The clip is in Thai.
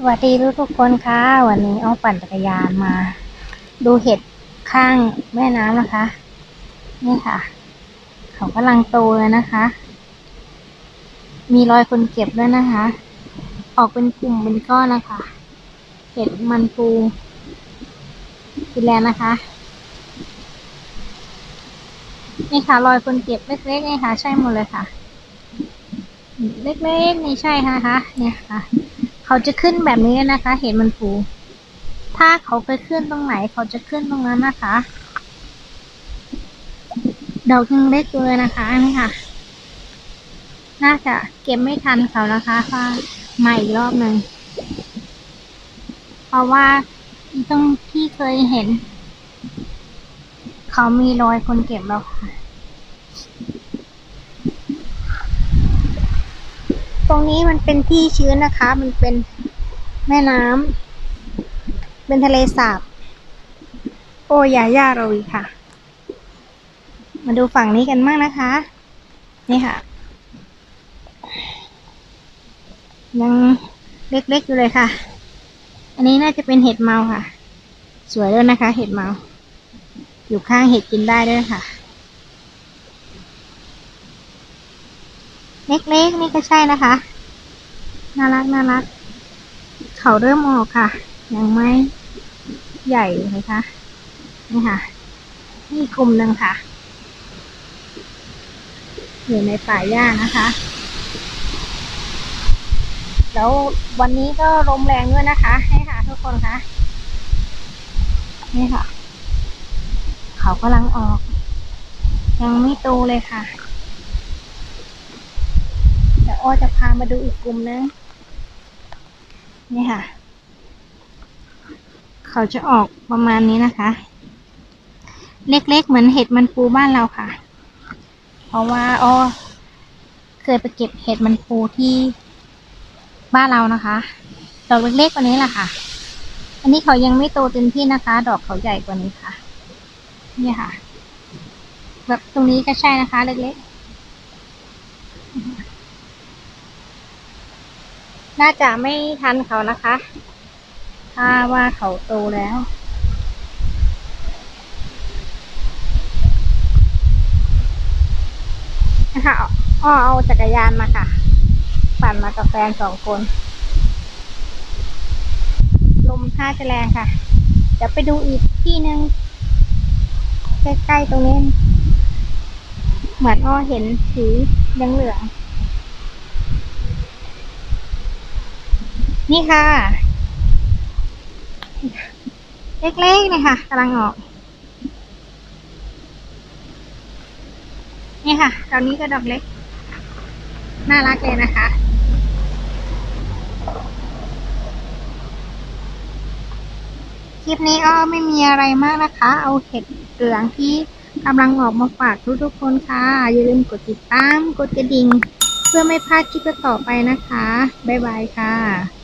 สวัสดีทุกทุกๆคนค่ะ วันนี้อ้อปั่นจักรยานมา ดูเห็ดข้างแม่น้ำนะคะ นี่ค่ะ เขากำลังโตเลยนะคะ มีรอยคนเก็บด้วยนะคะ ออกเป็นกลุ่มเป็นก้อนนะคะ เห็ดมันปูฟินแลนด์นะคะ นี่ค่ะ รอยคนเก็บเล็กๆนี่ค่ะ ใช่หมดเลยค่ะ เล็กๆนี่ใช่นะคะ เนี่ยค่ะ เขาจะขึ้นแบบนี้นะคะ เห็นมันปูถ้าเขาไปขึ้นตรงไหน เขาจะขึ้นตรงนั้นนะคะดอกยังเล็กเลยนะคะนี่ค่ะ น่าจะเก็บไม่ทันเขานะคะว่ามาอีกรอบหนึ่งเพราะว่าตรงที่เคยเห็น เขามีรอยคนเก็บแล้วค่ะ ตรงนี้มันเป็นที่ชื้นนะคะ มันเป็นแม่น้ำเป็นทะเลสาบ โอ้ยาย่าเราอีกค่ะ มาดูฝั่งนี้กันบ้างนะคะ นี่ค่ะ ยังเล็กๆอยู่เลยค่ะ อันนี้น่าจะเป็นเห็ดเมาค่ะ สวยด้วยนะคะ เห็ดเมา อยู่ข้างเห็ดกินได้ด้วยค่ะ เล็กๆนี่ก็ใช่นะคะ น่ารักน่ารัก เขาเริ่มออกค่ะ ยังไม่ใหญ่เลยคะนี่ค่ะ นี่กลุ่มหนึ่งค่ะ อยู่ในป่าหญ้านะคะ แล้ววันนี้ก็ลมแรงด้วยนะคะ ให้ค่ะทุกคนคะนี่ค่ะ เขากำลังออก ยังไม่โตเลยค่ะ เดี๋ยวอ้อจะพามาดูอีกกลุ่มนึงนี่ค่ะ เขาจะออกประมาณนี้นะคะ เล็กๆเหมือนเห็ดมันปูบ้านเราค่ะ เพราะว่าอ้อเคยไปเก็บเห็ดมันปูที่บ้านเรานะคะ ดอกเล็กๆกว่านี้แหละค่ะ อันนี้เขายังไม่โตเต็มที่นะคะ ดอกเขาใหญ่กว่านี้ค่ะ นี่ค่ะ แบบตรงนี้ก็ใช่นะคะ เล็กๆ น่าจะไม่ทันเขานะคะ ถ้าว่าเขาโตแล้ว นะคะอ้อเอาจักรยานมาค่ะ ปั่นมากับแฟนสองคน ลมท่าจะแรงค่ะ เดี๋ยวไปดูอีกที่หนึ่งใกล้ๆตรงนี้ เหมือนอ้อเห็นสีเหลือง นี่ค่ะ เล็กๆนี่ค่ะกำลังออก นี่ค่ะ ตอนนี้ก็ดอกเล็ก น่ารักเลยนะคะ คลิปนี้อ้อไม่มีอะไรมากนะคะ เอาเห็ดเหลืองที่กำลังออกมาฝากทุกๆคนค่ะ อย่าลืมกดติดตาม กดกระดิ่ง เพื่อไม่พลาดคลิปต่อไปนะคะ บ๊ายบายค่ะ